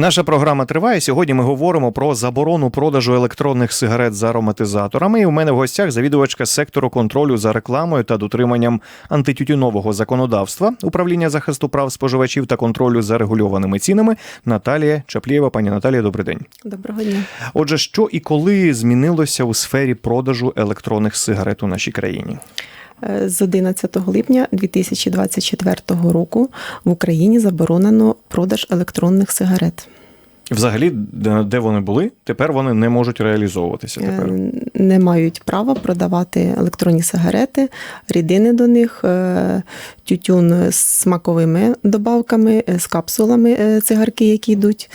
Наша програма триває. Сьогодні ми говоримо про заборону продажу електронних сигарет з ароматизаторами. І у мене в гостях завідувачка сектору контролю за рекламою та дотриманням антитютюнового законодавства, управління захисту прав споживачів та контролю за регульованими цінами Наталія Чаплієва. Пані Наталія, добрий день. Доброго дня. Отже, що і коли змінилося у сфері продажу електронних сигарет у нашій країні? З 11 липня 2024 року в Україні заборонено продаж електронних сигарет. Взагалі, де вони були, тепер вони не можуть реалізовуватися. Тепер Е, Не мають права продавати електронні сигарети, рідини до них, е, тютюн з смаковими добавками, е, з капсулами цигарки, які йдуть.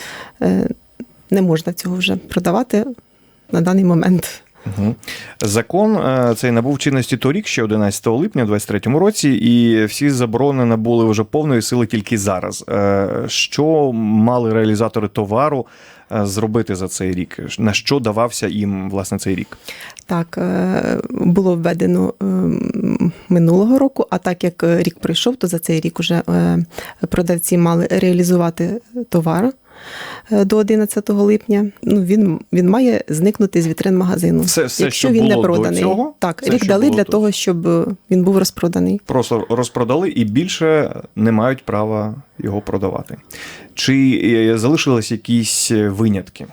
Не можна цього вже продавати на даний момент. Угу. Закон е, цей набув чинності торік, ще 11 липня, у 23 році, і всі заборони набули вже повної сили тільки зараз. Е, Що мали реалізатори товару е, зробити за цей рік? На що давався їм власне цей рік? Так, було введено минулого року, а так як рік пройшов, то за цей рік уже продавці мали реалізувати товар до 11 липня. Ну, він, він має зникнути з вітрин магазину. Все- все, якщо що він не було до проданий. цього, так, все, рік дали для до- того, щоб е, він був розпроданий. Просто розпродали і більше не мають права його продавати. Чи е, залишились якісь винятки?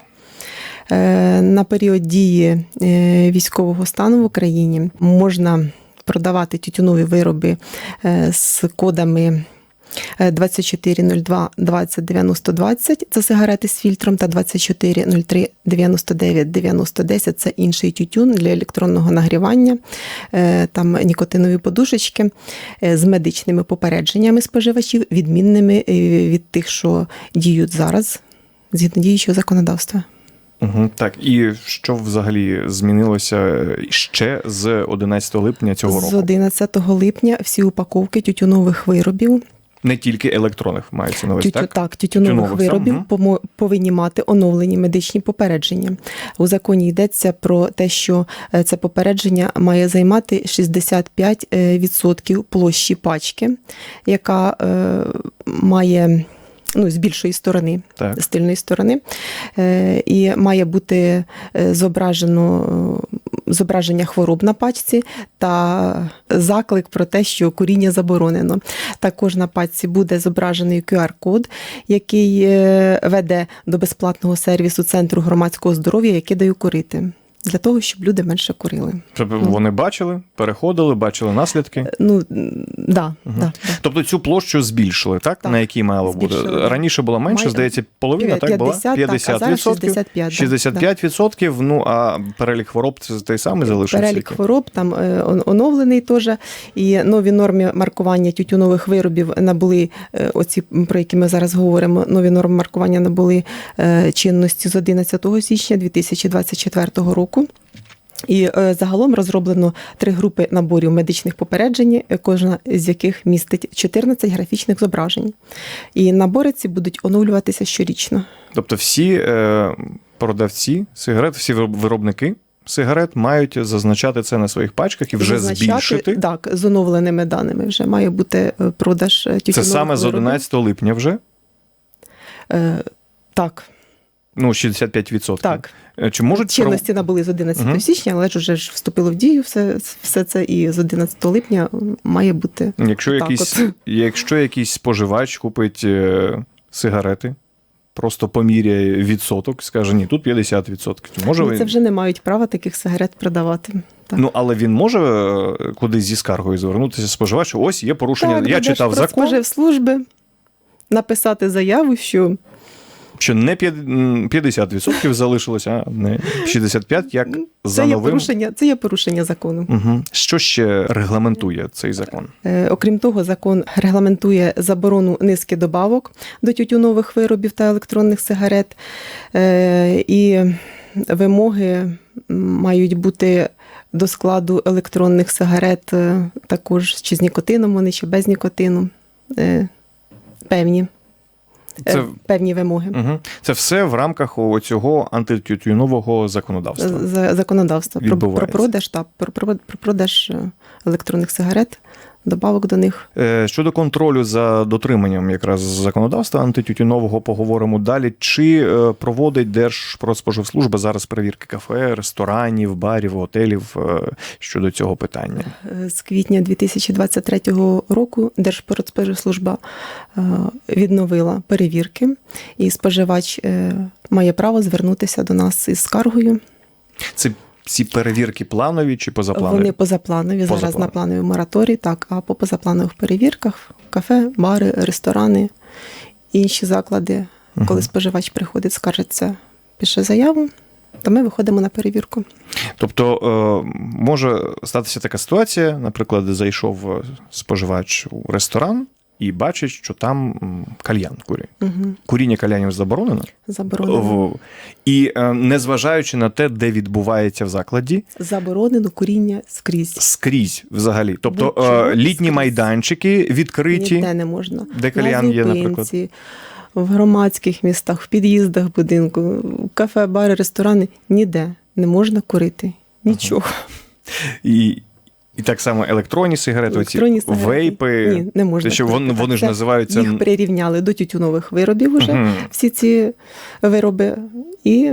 Е, На період дії е, військового стану в Україні можна продавати тютюнові вироби е, з кодами. Е, 2402 20 90 20 – це сигарети з фільтром, та 2403 99 90 10 – це інший тютюн для електронного нагрівання, Е, там нікотинові подушечки е, з медичними попередженнями споживачів, відмінними е, від тих, що діють зараз, згідно діючого законодавства. Угу, так, і що взагалі змінилося ще з 11 липня цього року? З року? 11 липня всі упаковки тютюнових виробів, Не тільки електронних мається на увазі, тютю, так? так, тютюнових Тютюнових, виробів угу. повинні мати оновлені медичні попередження. У законі йдеться про те, що е, це попередження має займати 65% площі пачки, яка е, має. Ну, з більшої сторони, Так. з тильної сторони, е, і має бути е, зображено е, зображення хвороб на пачці та заклик про те, що куріння заборонено. Також на пачці буде зображений QR-код, який веде до безплатного сервісу Центру громадського здоров'я, який дає курити. Для того, щоб люди менше курили. Щоб вони бачили, переходили, бачили наслідки. Ну, м, да, да, да. Тобто цю площу збільшили, так? Так, На якій мало бути? збільшили, да. Раніше була менше, Май- здається, половина, так була? 50, так, а зараз 65, да, 65 відсотків, ну а перелік хвороб це той самий залишився. Перелік хвороб там е, он- оновлений теж. І нові норми маркування тютюнових виробів набули, е, оці, про які ми зараз говоримо, нові норми маркування набули е, чинності з 11 січня 2024 року. І е, загалом розроблено три групи наборів медичних попереджень, кожна з яких містить 14 графічних зображень. І набори ці будуть оновлюватися щорічно. Тобто всі е, продавці сигарет, всі виробники сигарет мають зазначати це на своїх пачках і вже Зазначати, збільшити. Так, з оновленими даними вже має бути е, продаж е, Це тютюнових саме з виробів. 11 липня вже. Е, так, Ну, 65%. так. Е, Чи можуть Чинності набули з 11 Мгм. січня, але ж вже ж вступило в дію все, все це, і з 11 липня має бути. Якщо Так якийсь, от. якщо якийсь споживач купить е, сигарети, просто поміряє відсоток, скаже, ні, тут 50%. Може Ну. Це вже не мають права таких сигарет продавати. Так. Ну, але він може е, кудись зі скаргою звернутися споживач, ось є порушення. так, Я читав закон, Держпродспоживслужби написати заяву, що що не п'ят- м, 50% залишилося, а не 65%, як за це є, порушення, це є порушення закону. Угу. Що ще регламентує цей закон? Е, Окрім того, закон регламентує заборону низки добавок до тютюнових виробів та електронних сигарет. Е, І вимоги мають бути до складу електронних сигарет е, також чи з нікотином вони, чи без нікотину. Певні, Це, певні вимоги. угу. це все в рамках цього антитютюнового законодавства. З законодавства про, про продаж та про, про, про продаж е, електронних сигарет добавок до них. Е, Щодо контролю за дотриманням якраз законодавства антитютюнового поговоримо далі. Чи е, проводить Держпродспоживслужба зараз перевірки кафе, ресторанів, барів, готелів е, щодо цього питання? З квітня 2023 року Держпродспоживслужба відновила перевірки, і споживач має право звернутися до нас із скаргою. Це ці перевірки планові чи позапланові? Вони позапланові, зараз на плановій мораторії, так, а по позапланових перевірках кафе, бари, ресторани, інші заклади, коли споживач приходить, скаржиться, пише заяву, то ми виходимо на перевірку. Тобто е, може статися така ситуація, наприклад, зайшов е, споживач у ресторан і бачить, що там кальян курять. Угу. Куріння кальянів заборонено. Заборонено. І е, незважаючи на те, де відбувається в закладі, Заборонено куріння скрізь. скрізь взагалі. Тобто Будь-чого е, літні скрізь. майданчики відкриті. Ніде не можна. Де кальян на є, наприклад? в громадських містах, в під'їздах будинку, в кафе, бари, ресторани ніде не можна курити. Нічого. І, і так само електронні сигарети, Електронні оці сигарети. вейпи. Ні, не можна. Те, що вони, вони ж називаються. Їх прирівняли до тютюнових виробів уже Мгм. всі ці вироби. І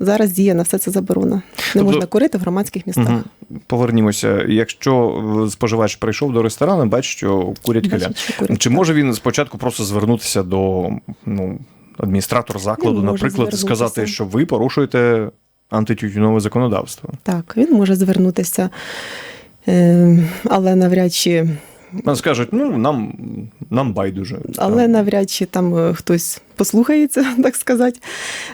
зараз діє на все це заборона. Не Тобто- можна курити в громадських містах. Мгм. Повернімося. Якщо е, споживач прийшов до ресторану, бачить, що курять що. Чи може він спочатку просто звернутися до ну, адміністратора закладу, Він наприклад, і сказати, що ви порушуєте антитютюнове законодавство? Так, він може звернутися, але навряд чи Нам скажуть, ну нам, нам байдуже. Але Там. навряд чи там е, хтось послухається, так сказати.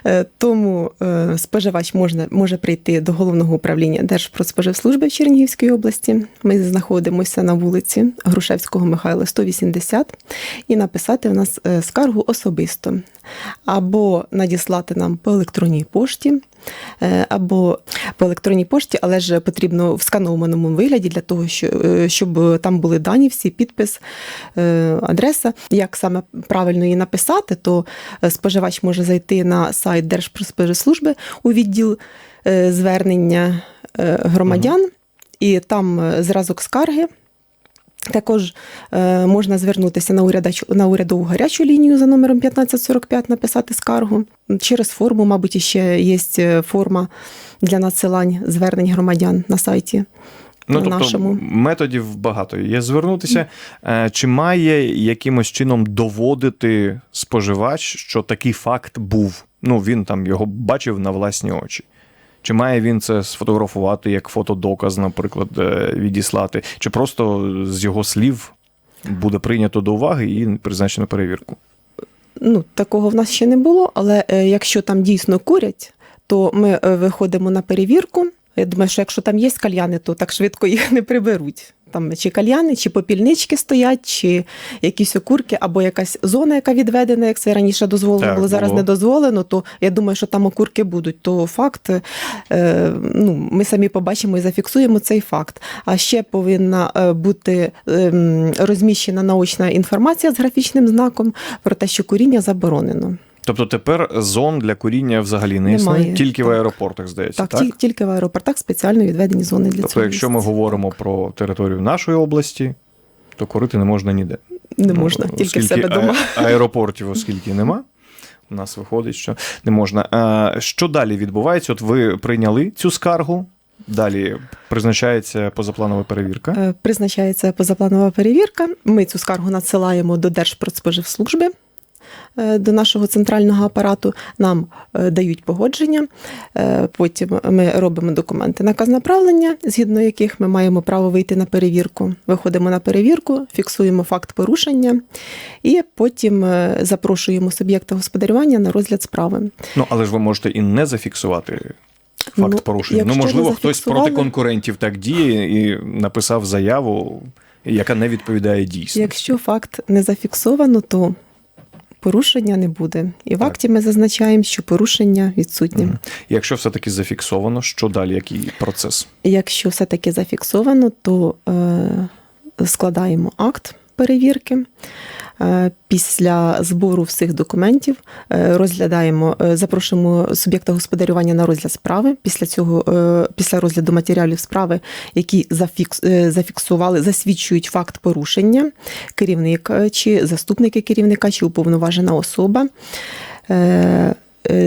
Е, Тому е, споживач можна, може прийти до головного управління Держпродспоживслужби в Чернігівській області. Ми знаходимося на вулиці Грушевського Михайла 180 і написати в нас скаргу особисто. Або надіслати нам по електронній пошті, або по електронній пошті, але ж потрібно в сканованому вигляді для того, е, щоб там були дані, всі підпис, е, адреса. Як саме правильно її написати, то е, споживач може зайти на сайт Держпродспоживслужби у відділ е, звернення е, громадян, і там е, зразок скарги. Також е, можна звернутися на, урядач, на урядову гарячу лінію за номером 1545, написати скаргу. Через форму, мабуть, ще є е, форма для надсилань звернень громадян на сайті. Ну, тобто нашому. методів багато. Є звернутися. Е, Чи має якимось чином доводити споживач, що такий факт був? Ну, він там його бачив на власні очі. Чи має він це сфотографувати як фотодоказ, наприклад, е, відіслати, чи просто з його слів буде прийнято до уваги і призначено перевірку? Ну, такого в нас ще не було, але е, якщо там дійсно курять, то ми е, виходимо на перевірку. Я думаю, що якщо там є кальяни, то так швидко їх не приберуть. Там чи кальяни, чи попільнички стоять, чи якісь окурки, або якась зона, яка відведена, як це раніше дозволено Так, було, зараз не дозволено, то я думаю, що там окурки будуть. То факт, е, ну, ми самі побачимо і зафіксуємо цей факт. А ще повинна е, бути ем, розміщена наочна інформація з графічним знаком про те, що куріння заборонено. Тобто тепер зон для куріння взагалі не Немає, існує, тільки в аеропортах, здається. Так, Так, ті- тільки в аеропортах спеціально відведені зони для Тобто, цього. якщо ми говоримо про територію нашої області, то курити не можна ніде. не Ну, можна, тільки в себе а- Аеропортів, оскільки нема. У нас виходить, що не можна. А, що далі відбувається? От ви прийняли цю скаргу. Далі призначається позапланова перевірка. Е, Призначається позапланова перевірка. Ми цю скаргу надсилаємо до Держпродспоживслужби. Е, До нашого центрального апарату нам е, дають погодження. Е, Потім ми робимо документи наказ направлення, згідно яких ми маємо право вийти на перевірку. Виходимо на перевірку, фіксуємо факт порушення і потім запрошуємо суб'єкта господарювання на розгляд справи. Ну, але ж ви можете і не зафіксувати факт Ну, порушення. Ну, можливо, хтось проти конкурентів так діє і написав заяву, яка не відповідає дійсності. Якщо факт не зафіксовано, то порушення не буде. І в акті ми зазначаємо, що порушення відсутнє. Угу. Якщо все-таки зафіксовано, що далі? Який процес? Якщо все-таки зафіксовано, то е, складаємо акт перевірки. Е, Після збору всіх документів е, розглядаємо, е, запрошуємо суб'єкта господарювання на розгляд справи. Після цього, після розгляду матеріалів справи, які зафікс, зафіксували, засвідчують факт порушення, керівник чи заступники керівника, чи уповноважена особа.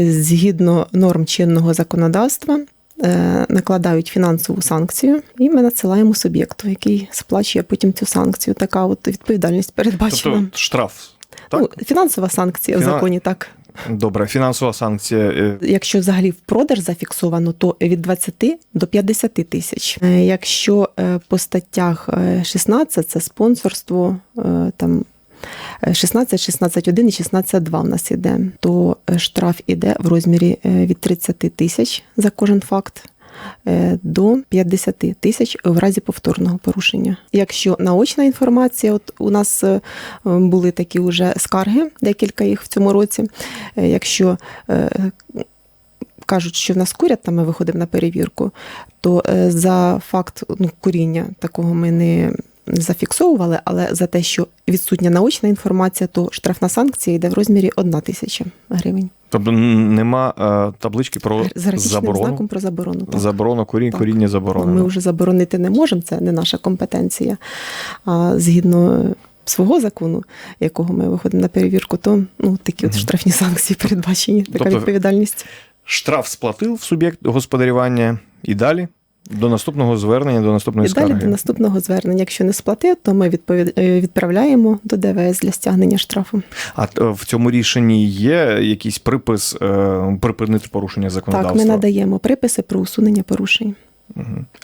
Згідно норм чинного законодавства, накладають фінансову санкцію, і ми надсилаємо суб'єкту, який сплачує потім цю санкцію. Така от відповідальність передбачена. Тобто штраф. Так? Ну, фінансова санкція в законі так. Добре, фінансова санкція. е, Якщо взагалі в продаж зафіксовано, то від 20 до 50 тисяч. Е, Якщо е, по статтях е, 16 це спонсорство, е, там е, 16, 16.1 і 16.2 в нас іде, то е, штраф іде в розмірі е, від 30 тисяч за кожен факт. е, До 50 тисяч в разі повторного порушення. Якщо наочна інформація, от у нас були такі вже скарги, декілька їх в цьому році. Якщо кажуть, що в нас курять, там ми виходимо на перевірку, то за факт ну, куріння такого ми не зафіксовували, але за те, що відсутня наочна інформація, то штрафна санкція йде в розмірі 1 тисяча гривень. Тобто нема е, таблички про З заборону. знаком про заборону. Так. Заборону куріння, Так. коріння Ми вже заборонити не можемо, це не наша компетенція. А згідно свого закону, якого ми виходимо на перевірку, то ну, такі от штрафні санкції передбачені, така Тобто відповідальність. Штраф сплатив суб'єкт господарювання і далі до наступного звернення, до наступної І далі скарги. до наступного звернення. Якщо не сплатив, то ми е, відправляємо до ДВС для стягнення штрафу. А е, в цьому рішенні є якийсь припис е, припинити порушення Так, ми надаємо приписи про усунення порушень.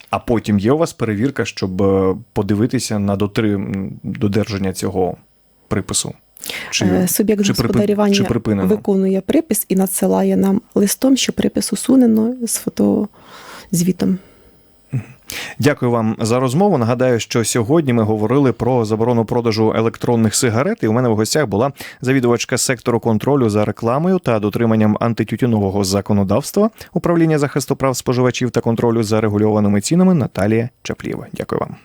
А потім є у вас перевірка, щоб подивитися на дотри... додержання цього припису? Чи, Суб'єкт чи, господарювання чи припинено? виконує припис і надсилає нам листом, що припис усунено з фотозвітом. Дякую вам за розмову. Нагадаю, що сьогодні ми говорили про заборону продажу електронних сигарет. І у мене в гостях була завідувачка сектору контролю за рекламою та дотриманням антитютюнового законодавства управління захисту прав споживачів та контролю за регульованими цінами Наталія Чаплієва. Дякую вам.